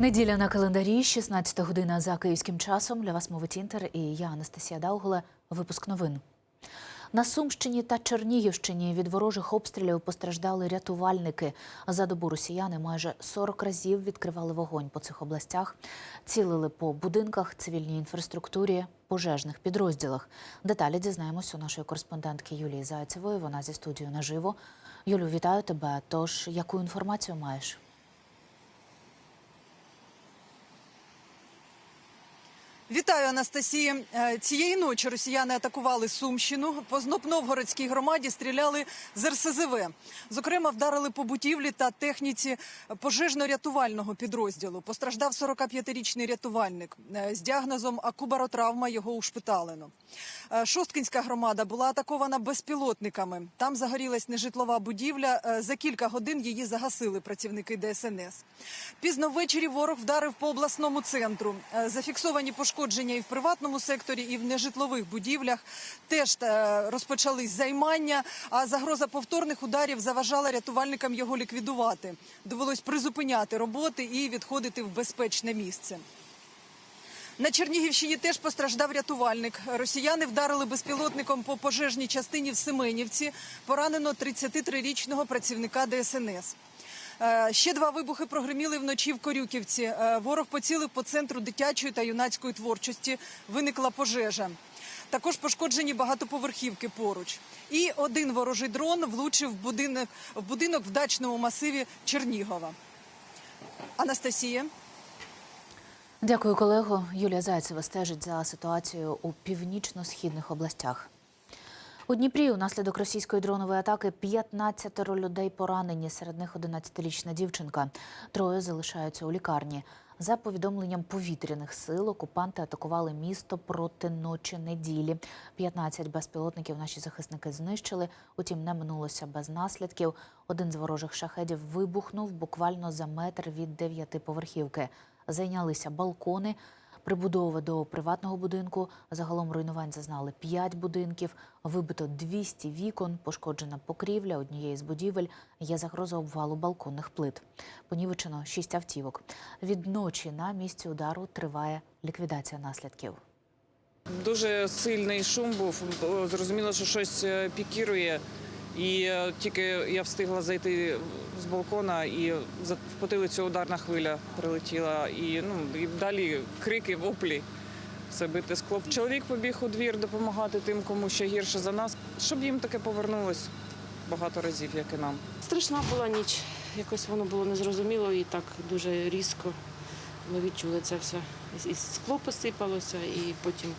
Неділя на календарі, 16 година за київським часом. Для вас мовить Інтер і я, Анастасія Даугла. Випуск новин. На Сумщині та Чернігівщині від ворожих обстрілів постраждали рятувальники. За добу росіяни майже 40 разів відкривали вогонь по цих областях, цілили по будинках, цивільній інфраструктурі, пожежних підрозділах. Деталі дізнаємось у нашої кореспондентки Юлії Зайцевої. Вона зі студією наживо. Юлю, вітаю тебе. Тож, яку інформацію маєш? від Вітаю, Анастасія. Е, Цієї ночі росіяни атакували Сумщину. По Знопновгородській громаді стріляли з РСЗВ. Зокрема, вдарили по будівлі та техніці пожежно-рятувального підрозділу. Постраждав 45-річний рятувальник Е, з діагнозом акубаротравма. Його ушпиталено. Е, Шосткинська громада була атакована безпілотниками. Там загорілась нежитлова будівля. За кілька годин її загасили працівники ДСНС. Пізно ввечері ворог вдарив по обласному центру. Зафіксовані пошкодження і в приватному секторі, і в нежитлових будівлях. Теж е, розпочались займання, а загроза повторних ударів заважала рятувальникам його ліквідувати. Довелось призупиняти роботи і відходити в безпечне місце. На Чернігівщині теж постраждав рятувальник. Росіяни вдарили безпілотником по пожежній частині в Семенівці. Поранено 33-річного працівника ДСНС. Е, Ще два вибухи прогреміли вночі в Корюківці. Е, Ворог поцілив по центру дитячої та юнацької творчості. Виникла пожежа. Також пошкоджені багатоповерхівки поруч. І один ворожий дрон влучив в будинок в будинок в дачному масиві Чернігова. Анастасія. Дякую, колего. Юлія Зайцева стежить за ситуацією у північно-східних областях. У Дніпрі унаслідок російської дронової атаки 15 людей поранені. Серед них 11-річна дівчинка. Троє залишаються у лікарні. За повідомленням повітряних сил, окупанти атакували місто проти ночі неділі. 15 безпілотників наші захисники знищили. Утім, не минулося без наслідків. Один з ворожих шахедів вибухнув буквально за метр від дев'ятиповерхівки. Зайнялися балкони. Прибудова до приватного будинку. Загалом руйнувань зазнали 5 будинків, вибито 200 вікон, пошкоджена покрівля однієї з будівель. Є загроза обвалу балконних плит. Понівечено 6 автівок. Від ночі на місці удару триває ліквідація наслідків. Дуже сильний шум був. Зрозуміло, що щось е, пікірує. І е, тільки я встигла зайти з балкона, і в потилицю ударна хвиля прилетіла. І, ну, і далі крики, воплі, все бите скло. Чоловік побіг у двір допомагати тим, кому ще гірше за нас, щоб їм таке повернулось багато разів, як і нам. Страшна була ніч. Якось воно було незрозуміло і так дуже різко. Ми відчули це все. І скло посипалося, і потім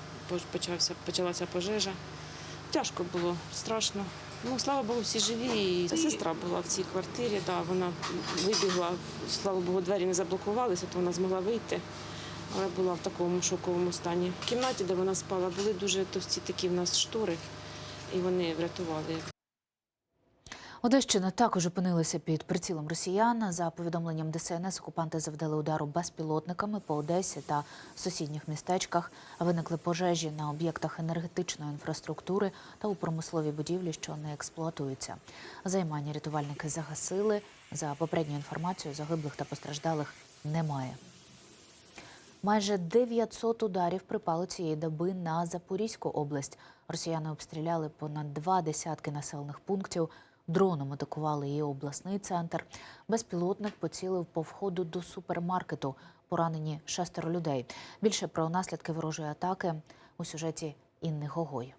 почався, почалася пожежа. Тяжко було, страшно. Ну, слава Богу, всі живі. І сестра була в цій квартирі, да, вона вибігла, слава Богу, двері не заблокувалися, то вона змогла вийти, але була в такому шоковому стані. В кімнаті, де вона спала, були дуже товсті такі в нас штори, і вони врятували. Одещина також опинилася під прицілом росіян. За повідомленням ДСНС, окупанти завдали удару безпілотниками по Одесі та сусідніх містечках. Виникли пожежі на об'єктах енергетичної інфраструктури та у промисловій будівлі, що не експлуатуються. Займання рятувальники загасили. За попередньою інформацією, загиблих та постраждалих немає. Майже 900 ударів припало цієї доби на Запорізьку область. Росіяни обстріляли понад два десятки населених пунктів. Дроном атакували і обласний центр. Безпілотник поцілив по входу до супермаркету. Поранені шестеро людей. Більше про наслідки ворожої атаки у сюжеті Інни Гогой.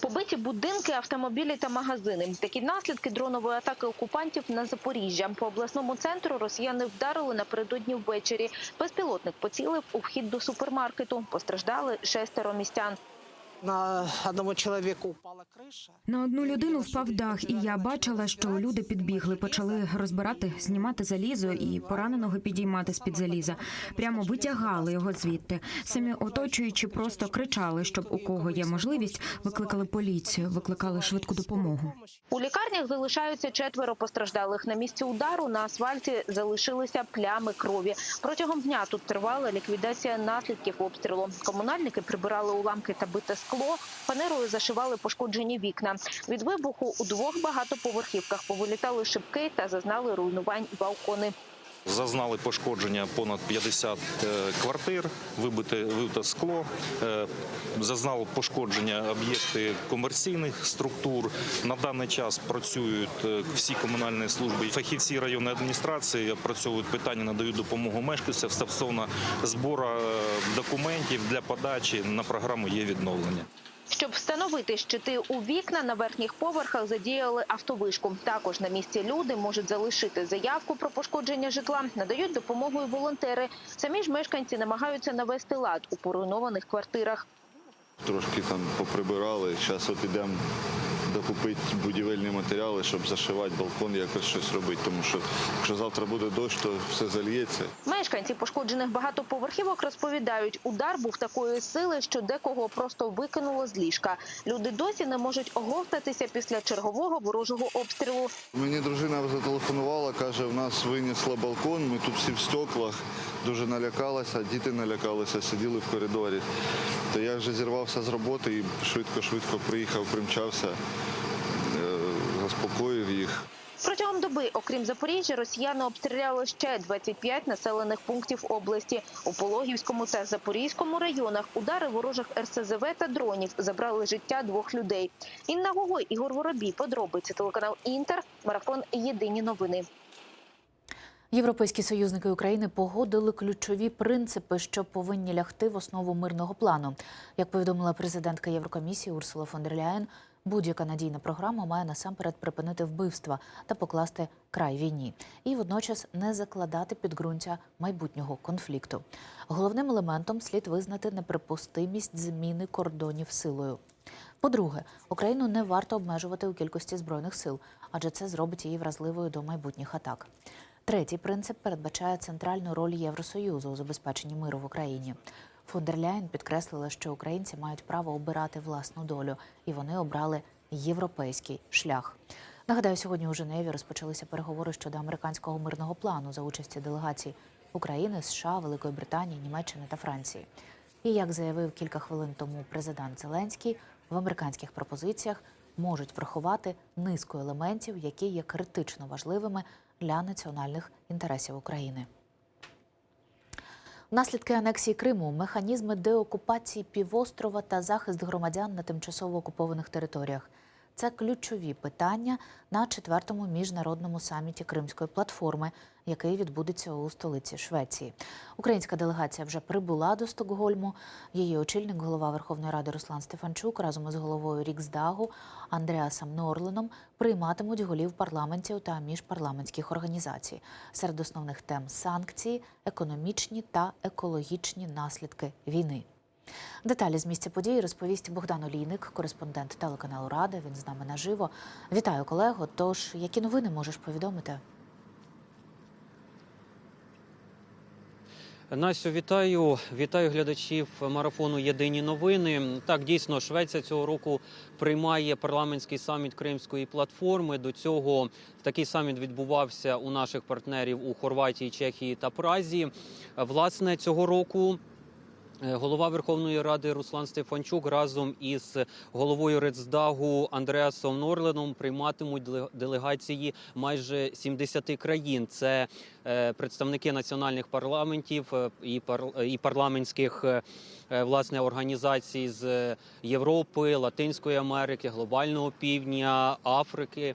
Побиті будинки, автомобілі та магазини. Такі наслідки дронової атаки окупантів на Запоріжжя. По обласному центру росіяни вдарили напередодні ввечері. Безпілотник поцілив у вхід до супермаркету. Постраждали шестеро містян. На одному чоловіку упала криша. На одну людину впав дах, і я бачила, що люди підбігли, почали розбирати, знімати залізо і пораненого підіймати з під заліза. Прямо витягали його звідти. Самі оточуючи, просто кричали, щоб у кого є можливість, викликали поліцію, викликали швидку допомогу. У лікарнях залишаються четверо постраждалих. На місці удару на асфальті залишилися плями крові. Протягом дня тут тривала ліквідація наслідків обстрілу. Комунальники прибирали уламки та бите скло. Фанерою зашивали пошкоджені вікна. Від вибуху у двох багатоповерхівках повилітали шибки та зазнали руйнувань балкони. Зазнали пошкодження понад 50 е, квартир, вибите, вибите скло, е, зазнали пошкодження об'єкти комерційних структур. На даний час працюють е, всі комунальні служби. Фахівці районної адміністрації опрацьовують питання, надають допомогу мешканцям стосовно збору документів для подачі на програму є відновлення. Щоб встановити щити у вікна на верхніх поверхах, задіяли автовишку. Також на місці люди можуть залишити заявку про пошкодження житла, надають допомогу і волонтери. Самі ж мешканці намагаються навести лад у поруйнованих квартирах. Трошки там поприбирали. Зараз от ідемо докупити будівельні матеріали, щоб зашивати балкон, якось щось робити. Тому що якщо завтра буде дощ, то все зальється. Мешканці пошкоджених багатоповерхівок розповідають, удар був такої сили, що декого просто викинуло з ліжка. Люди досі не можуть оговтатися після чергового ворожого обстрілу. Мені дружина зателефонувала, каже, в нас винесло балкон, ми тут всі в стеклах, дуже налякалася, діти налякалися, сиділи в коридорі. То я вже зірвався з роботи і швидко-швидко приїхав, примчався, е, заспокоїв їх. Протягом доби, окрім Запоріжжя, росіяни обстріляли ще 25 населених пунктів області. У Пологівському та Запорізькому районах удари ворожих РСЗВ та дронів забрали життя двох людей. Інна Гогой, Ігор Воробій, подробиці, телеканал Інтер, марафон Єдині новини. Європейські союзники України погодили ключові принципи, що повинні лягти в основу мирного плану. Як повідомила президентка Єврокомісії Урсула фон дер Ляєн, будь-яка надійна програма має насамперед припинити вбивства та покласти край війні, і водночас не закладати підґрунтя майбутнього конфлікту. Головним елементом слід визнати неприпустимість зміни кордонів силою. По-друге, Україну не варто обмежувати у кількості збройних сил, адже це зробить її вразливою до майбутніх атак. Третій принцип передбачає центральну роль Євросоюзу у забезпеченні миру в Україні. Фон підкреслила, що українці мають право обирати власну долю, і вони обрали європейський шлях. Нагадаю, сьогодні у Женеві розпочалися переговори щодо американського мирного плану за участі делегацій України, США, Великої Британії, Німеччини та Франції. І як заявив кілька хвилин тому президент Зеленський, в американських пропозиціях можуть врахувати низку елементів, які є критично важливими для національних інтересів України. Наслідки анексії Криму, механізми деокупації півострова та захист громадян на тимчасово окупованих територіях. Це ключові питання на четвертому міжнародному саміті Кримської платформи, який відбудеться у столиці Швеції. Українська делегація вже прибула до Стокгольму. Її очільник, голова Верховної Ради Руслан Стефанчук, разом із головою Ріксдагу Андреасом Норленом прийматимуть голів парламентів та міжпарламентських організацій. Серед основних тем санкції, економічні та екологічні наслідки війни. Деталі з місця події розповість Богдан Олійник, кореспондент телеканалу Рада. Він з нами наживо. Вітаю, колего. Тож, які новини можеш повідомити? Настю, вітаю. Вітаю глядачів марафону Єдині новини. Так, дійсно, Швеція цього року приймає парламентський саміт Кримської платформи. До цього такий саміт відбувався у наших партнерів у Хорватії, Чехії та Празі. Власне, цього року. Е, Голова Верховної Ради Руслан Стефанчук разом із головою Рецдагу Андреасом Норленом прийматимуть делегації майже 70 країн. Це е, представники національних парламентів е, і пар- і парламентських власне організацій з Європи, Латинської Америки, глобального півдня, Африки.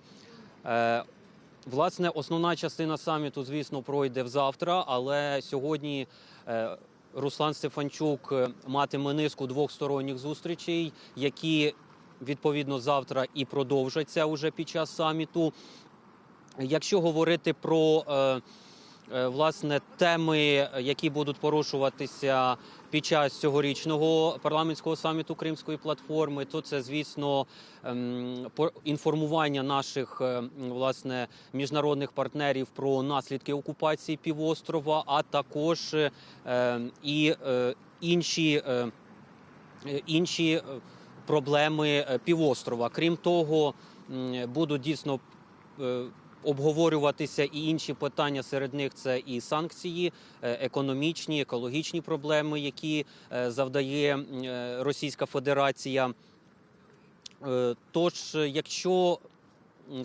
Власне, основна частина саміту, звісно, пройде взавтра, але сьогодні Руслан Стефанчук е, матиме низку двохсторонніх зустрічей, які відповідно завтра і продовжаться уже під час саміту. Якщо говорити про е, е, власне теми, які будуть порушуватися під час цьогорічного парламентського саміту Кримської платформи, то це, звісно, ем, інформування наших е, власне міжнародних партнерів про наслідки окупації півострова, а також е, і е, інші, інші проблеми півострова. Крім того, будуть дійсно обговорюватися і інші питання. Серед них це і санкції, е, економічні, екологічні проблеми, які е, завдає е, Російська Федерація. Тож, якщо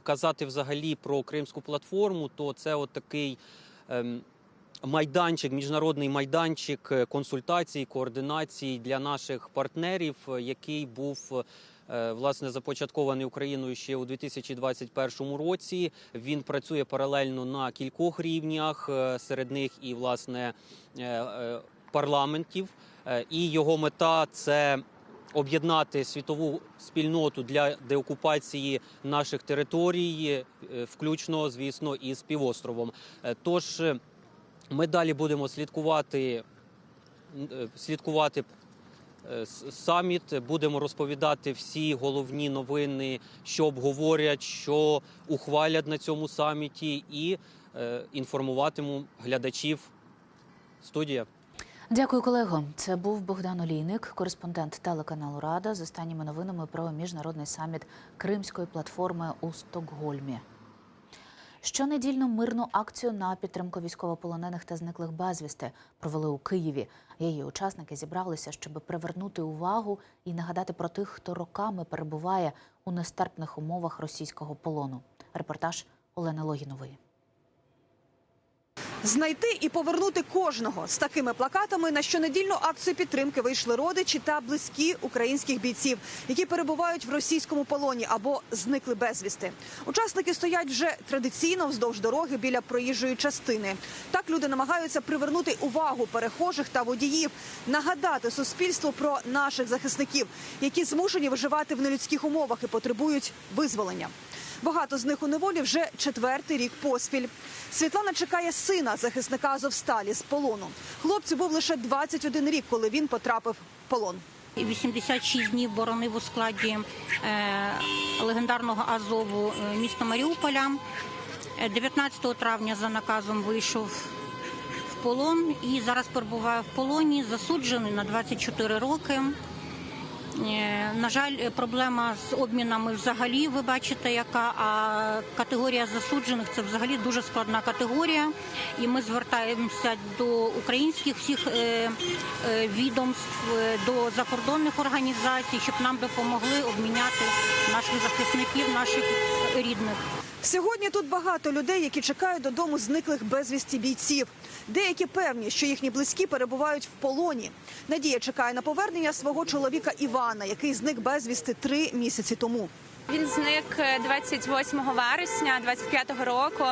казати взагалі про Кримську платформу, то це от такий ем, майданчик, міжнародний майданчик консультацій, координацій для наших партнерів, який був. Е, Власне, започаткований Україною ще у 2021 році. Він працює паралельно на кількох рівнях, е, серед них і власне е, парламентів. І його мета це об'єднати світову спільноту для деокупації наших територій, включно, звісно, із півостровом. Тож ми далі будемо слідкувати, слідкувати саміт, будемо розповідати всі головні новини, що обговорять, що ухвалять на цьому саміті, і е, інформуватиму глядачів. Студія. Дякую, колего. Це був Богдан Олійник, кореспондент телеканалу Рада з останніми новинами про міжнародний саміт Кримської платформи у Стокгольмі. Щонедільну мирну акцію на підтримку військовополонених та зниклих безвісти провели у Києві. Її учасники зібралися, щоб привернути увагу і нагадати про тих, хто роками перебуває у нестерпних умовах російського полону. Репортаж Олени Логінової. Знайти і повернути кожного з такими плакатами на щонедільну акцію підтримки вийшли родичі та близькі українських бійців, які перебувають в російському полоні або зникли безвісти. Учасники стоять вже традиційно вздовж дороги біля проїжджої частини. Так люди намагаються привернути увагу перехожих та водіїв, нагадати суспільству про наших захисників, які змушені виживати в нелюдських умовах і потребують визволення. Багато з них у неволі вже четвертий рік поспіль. Світлана чекає сина захисника Азовсталі з полону. Хлопцю був лише 21 рік, коли він потрапив в полон. 86 днів боронив у складі е, легендарного Азову е, міста Маріуполя. Е, 19 травня за наказом вийшов в полон і зараз перебуває в полоні, засуджений на 24 роки. Е, На жаль, проблема з обмінами взагалі, ви бачите, яка а категорія засуджених це взагалі дуже складна категорія. І ми звертаємося до українських всіх е, е, відомств, до закордонних організацій, щоб нам допомогли обміняти наших захисників, наших рідних. Сьогодні тут багато людей, які чекають додому зниклих безвісті бійців. Деякі певні, що їхні близькі перебувають в полоні. Надія чекає на повернення свого чоловіка Івана, який зник безвісти три місяці тому. Він зник е, 28 вересня 25-го року.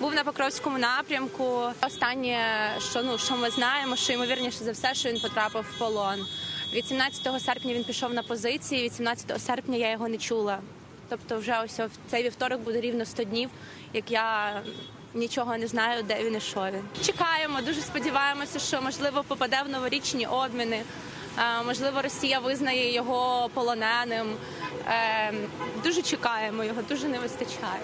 Був на Покровському напрямку. Останнє, що ну що ми знаємо, що ймовірніше за все, що він потрапив в полон. Від 17 серпня він пішов на позиції. Від 17 серпня я його не чула. Тобто, вже ось в цей вівторок буде рівно 100 днів, як я нічого не знаю, де він і що він. Чекаємо, дуже сподіваємося, що можливо попаде в новорічні обміни. Е, Можливо, Росія визнає його полоненим. Е, Дуже чекаємо його, дуже не вистачає.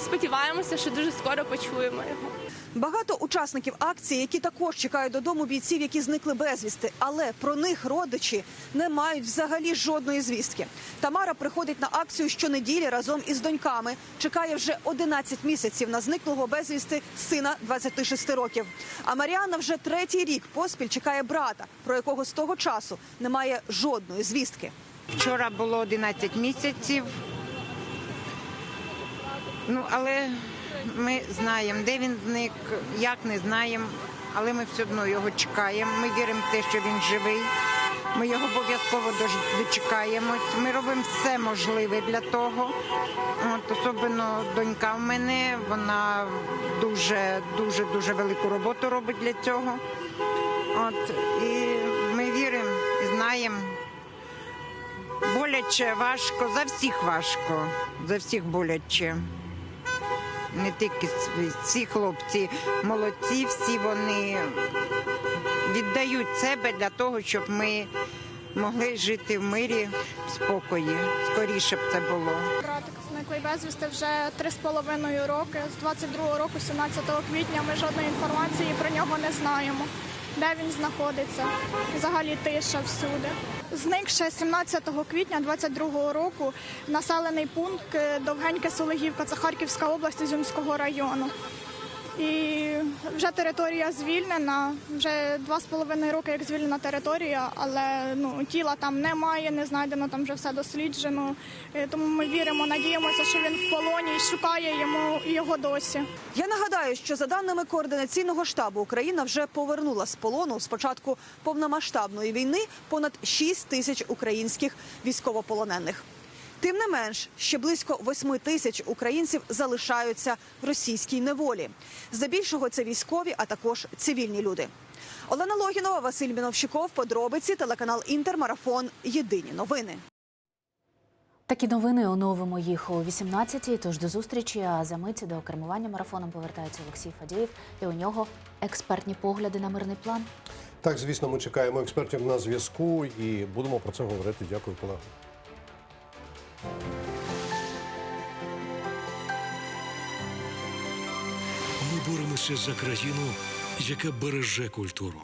Сподіваємося, що дуже скоро почуємо його. Багато учасників акції, які також чекають додому бійців, які зникли безвісти, але про них родичі не мають взагалі жодної звістки. Тамара приходить на акцію щонеділі разом із доньками. Чекає вже 11 місяців на зниклого безвісти сина 26 років. А Маріана вже третій рік поспіль чекає брата, про якого з того часу немає жодної звістки. Вчора було 11 місяців. Ну, але ми знаємо, де він зник, як не знаємо, але ми все одно його чекаємо. Ми віримо в те, що він живий. Ми його обов'язково дочекаємось. Ми робимо все можливе для того. От, особливо донька в мене, вона дуже, дуже, дуже велику роботу робить для цього. От, і ми віримо і знаємо. Боляче, важко, за всіх важко, за всіх боляче. Не тільки ці- ці хлопці молодці, всі вони віддають себе для того, щоб ми могли жити в мирі, в спокої. Скоріше б це було. Братик зниклий безвісти вже три з половиною роки. З 22 року, 17 квітня, ми жодної інформації про нього не знаємо. Де він знаходиться? Взагалі тиша всюди. Зник ще 17 квітня 22 року населений пункт е, Довгеньке Солегівка, це Харківська область Ізюмського району. І вже територія звільнена, вже два з половиною роки, як звільнена територія, але ну тіла там немає, не знайдено, там вже все досліджено. Е, Тому ми віримо, надіємося, що він в полоні і шукає йому його досі. Я нагадаю, що за даними координаційного штабу Україна вже повернула з полону з початку повномасштабної війни понад 6 тисяч українських військовополонених. Тим не менш, ще близько 8 тисяч українців залишаються в російській неволі. Здебільшого це військові, а також цивільні люди. Олена Логінова, Василь Міновщиков, подробиці, телеканал Інтермарафон. Єдині новини. Такі новини оновимо їх о 18-й, Тож до зустрічі. А за миті до кермування марафоном повертається Олексій Фадієв. І у нього експертні погляди на мирний план. Так, звісно, ми чекаємо експертів на зв'язку і будемо про це говорити. Дякую, колега. Ми боремося за країну, яка береже культуру.